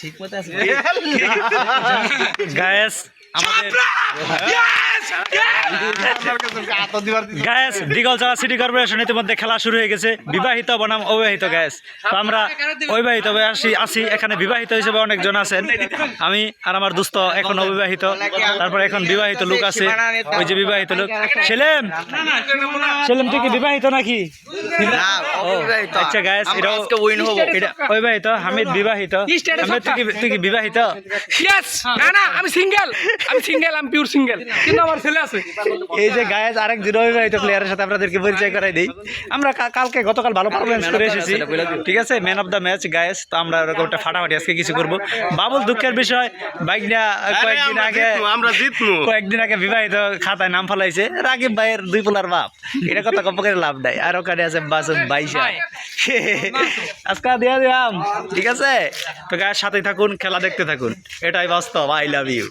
ঠিক মতো আছে গায়েস আমাদের গ্যাস দিগলচালা সিটি কর্পোরেশন ইতিমধ্যে খেলা শুরু হয়ে গেছে। বিবাহিত বনাম অবিবাহিত গ্যাস তো আমরা অবিবাহিত আসি আসি। এখানে বিবাহিত হিসেবে অনেকজন আছেন। আমি আর আমার দুস্থ এখন অবিবাহিত। তারপর এখন বিবাহিত লোক আছে। ওই যে বিবাহিত লোক। সেলেম! সেলেম তুই কি বিবাহিত নাকি? আচ্ছা গ্যাস এটাও এটা অবিবাহিত হামিদ বিবাহিত। হামিদ তুই কি- তুই কি বিবাহিত? না না আমি সিঙ্গেল আমি সিঙ্গেল আমি পিওর সিঙ্গেল কিন্তু আমার ছেলে আছে। এই যে গায়েস আরেক জন অবিবাহিত প্লেয়ারের সাথে আপনাদেরকে পরিচয় করাই দিই। আমরা কালকে গতকাল ভালো পারফরমেন্স করে এসেছি। ঠিক আছে? Man of the match guys তো আমরা ওরকম একটা ফাটাফাটি আজকে কিছু করব। বাবুল দুঃখের বিষয় বাইক না কয়েকদিন আগে আমরা কয়েকদিন আগে বিবাহিত খাতায় নাম ফলাইছে রাকিব ভাইয়ের দুই পোলার বাপ। এটা কথা কম করে লাভ নাই। আর ওখানে আছে বাসন বাইশা। আজকে দিয়া দিলাম ঠিক আছে? তো গায়ের সাথেই থাকুন খেলা দেখতে থাকুন। এটাই বাস্তব আই লাভ ইউ